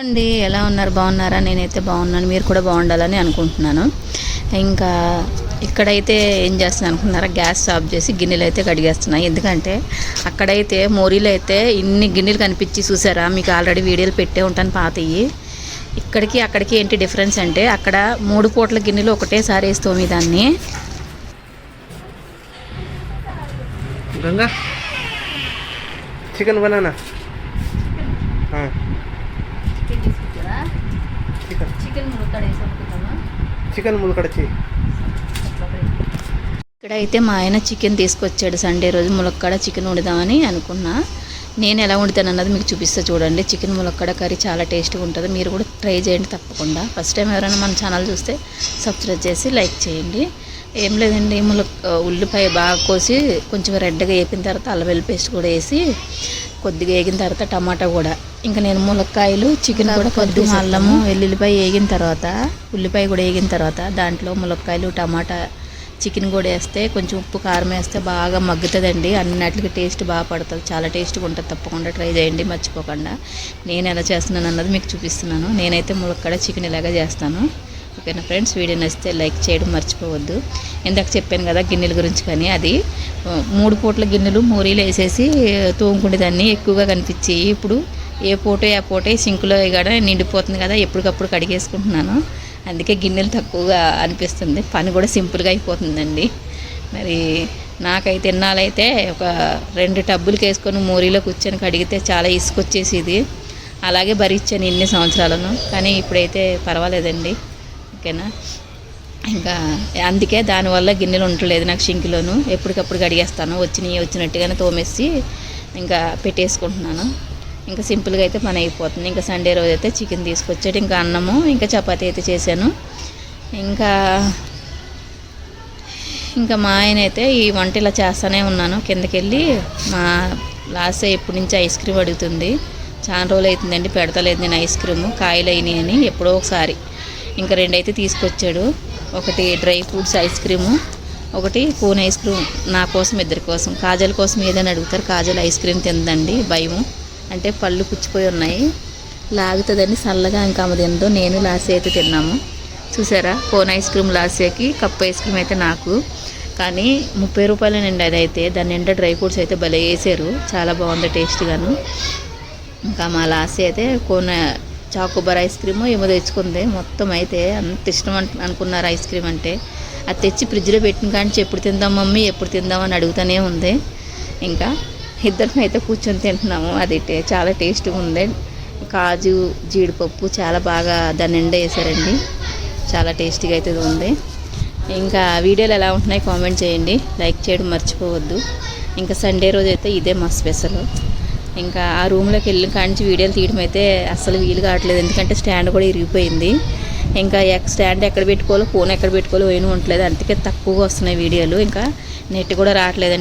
అండి ఎలా ఉన్నారు? బాగున్నారా? నేనైతే బాగున్నాను. మీరు కూడా బాగుండాలని అనుకుంటున్నాను. ఇంకా ఇక్కడైతే ఏం చేస్తున్నా అనుకున్నారా గ్యాస్ ఆఫ్ చేసి గిన్నెలు అయితే కడిగేస్తున్నాయి ఎందుకంటే అక్కడైతే మోరీలు అయితే ఇన్ని గిన్నెలు కనిపించి చూసారా? మీకు ఆల్రెడీ వీడియోలు పెట్టే ఉంటాను పాతయి. ఇక్కడికి అక్కడికి ఏంటి డిఫరెన్స్ అంటే అక్కడ మూడు పూటల గిన్నెలు ఒకటేసారి వేస్తాం దాన్ని చికెన్ బనానా? చికెన్ ములకడ ఇక్కడ చికెన్ ములకడ మా ఆయన చికెన్ తీసుకొచ్చాడు. సండే రోజు ములక్కడ చికెన్ వండుదామని అనుకున్నా. నేను ఎలా వండుతాను అన్నది మీకు చూపిస్తా చూడండి. చికెన్ ములక్కడ కర్రీ చాలా టేస్ట్గా ఉంటుంది. మీరు కూడా ట్రై చేయండి తప్పకుండా. ఫస్ట్ టైం ఎవరైనా మన ఛానల్ చూస్తే సబ్స్క్రైబ్ చేసి లైక్ చేయండి. ఏం లేదండి ములక్క ఉల్లిపాయ బాగా కోసి కొంచెం రెడ్గా వేపిన తర్వాత అల్లవెల్లి పేస్ట్ కూడా వేసి కొద్దిగా వేగిన తర్వాత టమాటా కూడా. ఇంకా నేను ములక్కాయలు చికెన్ కూడా కొద్దిగా అల్లము వెల్లుల్లిపాయ వేగిన తర్వాత ఉల్లిపాయ కూడా వేగిన తర్వాత దాంట్లో ములక్కాయలు టమాటా చికెన్ కూడా వేస్తే కొంచెం ఉప్పు కారం వేస్తే బాగా మగ్గుతుందండి. అన్నిటికి టేస్ట్ బాగా పడుతుంది. చాలా టేస్ట్గా ఉంటుంది. తప్పకుండా ట్రై చేయండి. మర్చిపోకుండా. నేను ఎలా చేస్తున్నాను అన్నది మీకు చూపిస్తున్నాను. నేనైతే ములక్కడ చికెన్ ఇలాగా చేస్తాను. ఓకేనా ఫ్రెండ్స్? వీడియో నచ్చితే లైక్ చేయడం మర్చిపోవద్దు. ఇందాక చెప్పాను కదా గిన్నెల గురించి కానీ అది మూడు పూట్ల గిన్నెలు మూరీలు వేసేసి తోముకునేదాన్ని ఎక్కువగా కనిపించి ఇప్పుడు ఏ పూట ఆ పూటే సింకులో కూడా నిండిపోతుంది కదా ఎప్పటికప్పుడు కడిగేసుకుంటున్నాను. అందుకే గిన్నెలు తక్కువగా అనిపిస్తుంది. పని కూడా సింపుల్గా అయిపోతుందండి. మరి నాకైతే ఇన్నాళ్ళైతే ఒక రెండు టబ్బులకి వేసుకొని మోరీలో కూర్చొని కడిగితే చాలా ఇసుకొచ్చేసేది. అలాగే భరించాను ఇన్ని సంవత్సరాలను. కానీ ఇప్పుడైతే పర్వాలేదండి. ఓకేనా? ఇంకా అందుకే దానివల్ల గిన్నెలు ఉండలేదు నాకు షింకిలోను. ఎప్పటికప్పుడు కడిగేస్తాను. వచ్చినవి వచ్చినట్టుగానే తోమేసి ఇంకా పెట్టేసుకుంటున్నాను. ఇంకా సింపుల్గా అయితే పని అయిపోతుంది. ఇంకా సండే రోజు అయితే చికెన్ తీసుకొచ్చాడు. ఇంకా అన్నము ఇంకా చపాతీ అయితే చేశాను. ఇంకా ఇంకా మా ఆయన అయితే ఈ వంట ఇలా చేస్తూనే ఉన్నాను. కిందకి వెళ్ళి మా లాస్ట్ ఎప్పటి నుంచి ఐస్ క్రీమ్ అడుగుతుంది. చాలా రోజులు అవుతుందండి పెడతలేదు నేను ఐస్ క్రీము. కాయలు అయినాయి అని ఎప్పుడో ఒకసారి. ఇంకా రెండైతే తీసుకొచ్చాడు. ఒకటి డ్రై ఫ్రూట్స్ ఐస్ క్రీము ఒకటి కోన్ ఐస్ క్రీమ్ నా కోసం ఇద్దరి కోసం. కాజల్ కోసం ఏదైనా అడుగుతారు. కాజల్ ఐస్ క్రీమ్ తిందండి భయము. అంటే పళ్ళు పుచ్చిపోయి ఉన్నాయి. లాగుతుందని చల్లగా ఇంకా ఆమె తిందో నేను లాసే అయితే తిన్నాము. చూసారా? కోన్ ఐస్ క్రీమ్ లాసేకి కప్ ఐస్ క్రీమ్ అయితే నాకు. కానీ ముప్పై రూపాయలేనండి అది అయితే దాని నిండా డ్రై ఫ్రూట్స్ అయితే భలే వేసారు. చాలా బాగుంది టేస్ట్గాను ఇంకా మా లాస్ అయితే కోన చాకోబార్ ఐస్ క్రీమ్ ఏమో తెచ్చుకుంది. మొత్తం అయితే అంత ఇష్టం అనుకున్నారు ఐస్ క్రీమ్ అంటే. అది తెచ్చి ఫ్రిడ్జ్లో పెట్టిన కానీ ఎప్పుడు తిందాం మమ్మీ ఎప్పుడు తిందాం అని అడుగుతూనే ఉంది. ఇంకా ఇద్దరం అయితే కూర్చొని తింటున్నాము. అది టే- చాలా టేస్ట్గా ఉంది కాజు జీడిపప్పు చాలా బాగా దాని నిండా వేసారండి. చాలా టేస్టీగా అయితే ఉంది. ఇంకా వీడియోలు ఎలా ఉంటున్నాయి కామెంట్ చేయండి. లైక్ చేయడం మర్చిపోవద్దు. ఇంకా సండే రోజు అయితే ఇదే మా స్పెషల్. ఇంకా ఆ రూమ్లోకి వెళ్ళిన కానించి వీడియోలు తీయడం అయితే అస్సలు వీలు కావట్లేదు. ఎందుకంటే స్టాండ్ కూడా ఇరిగిపోయింది. ఇంకా ఎక్ స్టాండ్ ఎక్కడ పెట్టుకోవాలో ఫోన్ ఎక్కడ పెట్టుకోవాలో ఏమీ ఉండట్లేదు. అందుకే తక్కువగా వస్తున్నాయి వీడియోలు. ఇంకా నెట్ కూడా రావట్లేదండి.